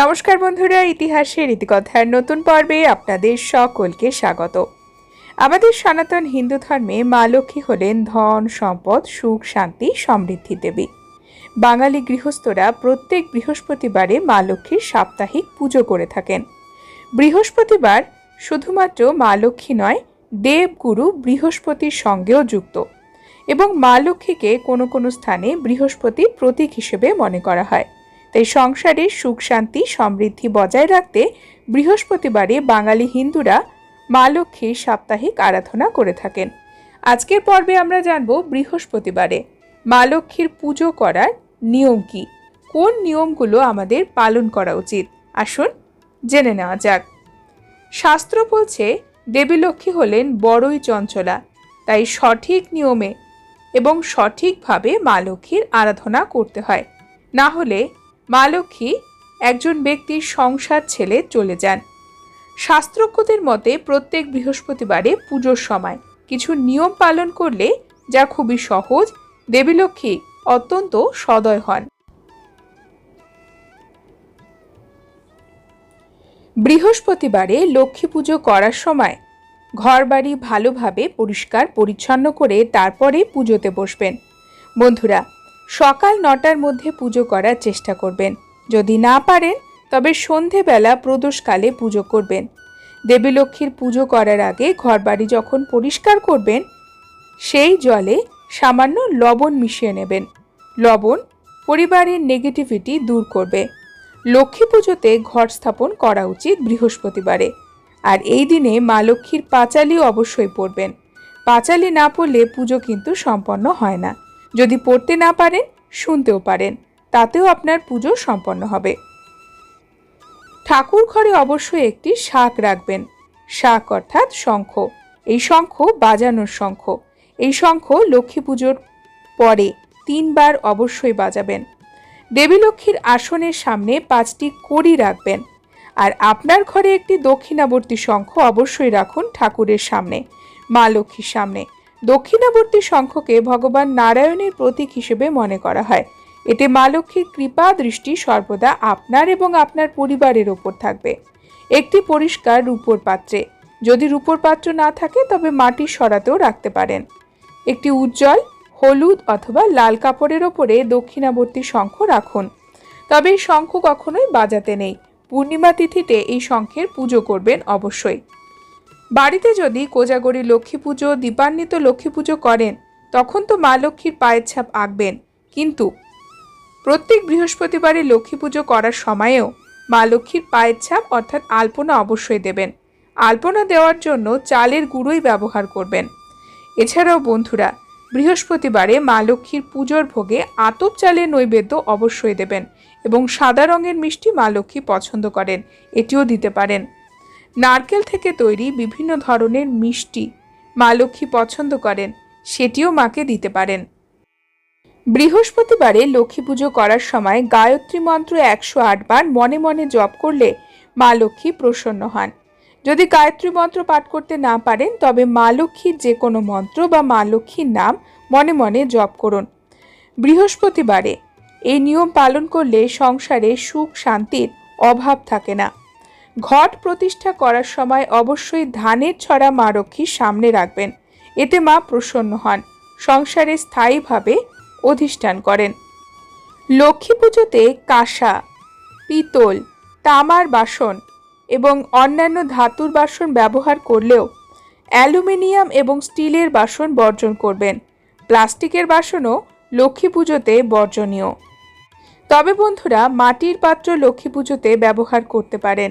নমস্কার বন্ধুরা ইতিহাসের ইতিকথার নতুন পর্বে আপনাদের সকলকে স্বাগত। আমাদের সনাতন হিন্দু ধর্মে মা লক্ষ্মী হলেন ধন, সম্পদ, সুখ, শান্তি, সমৃদ্ধি দেবী। বাঙালি গৃহস্থরা প্রত্যেক বৃহস্পতিবারে মা লক্ষ্মীর সাপ্তাহিক পুজো করে থাকেন। বৃহস্পতিবার শুধুমাত্র মা লক্ষ্মী নয়, দেবগুরু বৃহস্পতির সঙ্গেও যুক্ত এবং মা লক্ষ্মীকে কোনো কোনো স্থানে বৃহস্পতির প্রতীক হিসেবে মনে করা হয়। তাই সংসারে সুখ, শান্তি, সমৃদ্ধি বজায় রাখতে বৃহস্পতিবারে বাঙালি হিন্দুরা মা লক্ষ্মীর সাপ্তাহিক আরাধনা করে থাকেন। আজকের পর্বে আমরা জানব বৃহস্পতিবারে মা লক্ষ্মীর পুজো করার নিয়ম কি? কোন নিয়মগুলো আমাদের পালন করা উচিত? আসুন জেনে নেওয়া যাক। শাস্ত্র বলছে, দেবী লক্ষ্মী হলেন বড়ই চঞ্চলা, তাই সঠিক নিয়মে এবং সঠিকভাবে মা লক্ষ্মীর আরাধনা করতে হয়। না হলে মা লক্ষ্মী একজন ব্যক্তির সংসার ছেলে চলে যান। শাস্ত্রজ্ঞদের মতে প্রত্যেক বৃহস্পতিবারে পুজোর সময় কিছু নিয়ম পালন করলে যা খুবই সহজ দেবী লক্ষ্মী অত্যন্ত সদয় হন। বৃহস্পতিবারে লক্ষ্মী পুজো করার সময় ঘরবাড়ি ভালোভাবে পরিষ্কার পরিচ্ছন্ন করে তারপরে পুজোতে বসবেন। বন্ধুরা সকাল নটার মধ্যে পুজো করার চেষ্টা করবেন। যদি না পারেন, তবে সন্ধেবেলা প্রদোষকালে পুজো করবেন। দেবী লক্ষ্মীর পুজো করার আগে ঘরবাড়ি যখন পরিষ্কার করবেন, সেই জলে সামান্য লবণ মিশিয়ে নেবেন। লবণ পরিবারের নেগেটিভিটি দূর করবে। লক্ষ্মী পুজোতে ঘর স্থাপন করা উচিত বৃহস্পতিবারে। আর এই দিনে মা লক্ষ্মীর পাঁচালি অবশ্যই পড়বেন পাঁচালি না পড়লে পুজো কিন্তু সম্পন্ন হয় না। যদি পড়তে না পারেন, শুনতেও পারেন। তাতেও আপনার পুজো সম্পন্ন হবে। ঠাকুর ঘরে অবশ্যই একটি শাক রাখবেন। শাক অর্থাৎ শঙ্খ। এই শঙ্খ বাজানোর শঙ্খ। এই শঙ্খ লক্ষ্মী পুজোর পরে তিনবার অবশ্যই বাজাবেন। দেবী লক্ষ্মীর আসনের সামনে পাঁচটি কড়ি রাখবেন। আর আপনার ঘরে একটি দক্ষিণাবর্তী শঙ্খ অবশ্যই রাখুন ঠাকুরের সামনে, মা লক্ষ্মীর সামনে। দক্ষিণাবর্তী শঙ্খকে ভগবান নারায়ণের প্রতীক হিসেবে মনে করা হয়। এতে মা লক্ষ্মীর কৃপা দৃষ্টি সর্বদা আপনার এবং আপনার পরিবারের ওপর থাকবে। একটি পরিষ্কার রূপোর পাত্রে। যদি রূপোর পাত্র না থাকে, তবে মাটির সরাতেও রাখতে পারেন। একটি উজ্জ্বল, হলুদ অথবা লাল কাপড়ের ওপরে দক্ষিণাবর্তী শঙ্খ রাখুন। তবে এই শঙ্খ কখনোই বাজাতে নেই। পূর্ণিমা তিথিতে এই শঙ্খের পুজো করবেন অবশ্যই। বাড়িতে যদি কোজাগরি লক্ষ্মী পুজো, দীপান্বিত লক্ষ্মী পুজো করেন, তখন তো মা লক্ষ্মীর পায়ের ছাপ আঁকবেন। কিন্তু প্রত্যেক বৃহস্পতিবারে লক্ষ্মী পুজো করার সময়েও মা লক্ষ্মীর পায়ের ছাপ অর্থাৎ আলপনা অবশ্যই দেবেন। আলপনা দেওয়ার জন্য চালের গুঁড়োই ব্যবহার করবেন। এছাড়াও বন্ধুরা, বৃহস্পতিবারে মা লক্ষ্মীর পুজোর ভোগে আতপ চালের নৈবেদ্য অবশ্যই দেবেন এবং সাদা রঙের মিষ্টি মা লক্ষ্মী পছন্দ করেন, এটিও দিতে পারেন। নারকেল থেকে তৈরি বিভিন্ন ধরনের মিষ্টি মা লক্ষ্মী পছন্দ করেন, সেটিও মাকে দিতে পারেন। বৃহস্পতিবারে লক্ষ্মী পুজো করার সময় গায়ত্রী মন্ত্র একশো আটবার মনে মনে জপ করলে মা লক্ষ্মী প্রসন্ন হন। যদি গায়ত্রী মন্ত্র পাঠ করতে না পারেন, তবে মা লক্ষ্মীর যে কোনো মন্ত্র বা মা লক্ষ্মীর নাম মনে মনে জপ করুন। বৃহস্পতিবারে এই নিয়ম পালন করলে সংসারে সুখ, শান্তির অভাব থাকে না। ঘট প্রতিষ্ঠা করার সময় অবশ্যই ধানের ছড়া মা লক্ষ্মীর সামনে রাখবেন। এতে মা প্রসন্ন হন। সংসারে স্থায়ীভাবে অধিষ্ঠান করেন। লক্ষ্মী পুজোতে কাঁসা, পিতল, তামার বাসন এবং অন্যান্য ধাতুর বাসন ব্যবহার করলেও অ্যালুমিনিয়াম এবং স্টিলের বাসন বর্জন করবেন। প্লাস্টিকের বাসনও লক্ষ্মী পুজোতে বর্জনীয়। তবে বন্ধুরা, মাটির পাত্র লক্ষ্মী পুজোতে ব্যবহার করতে পারেন।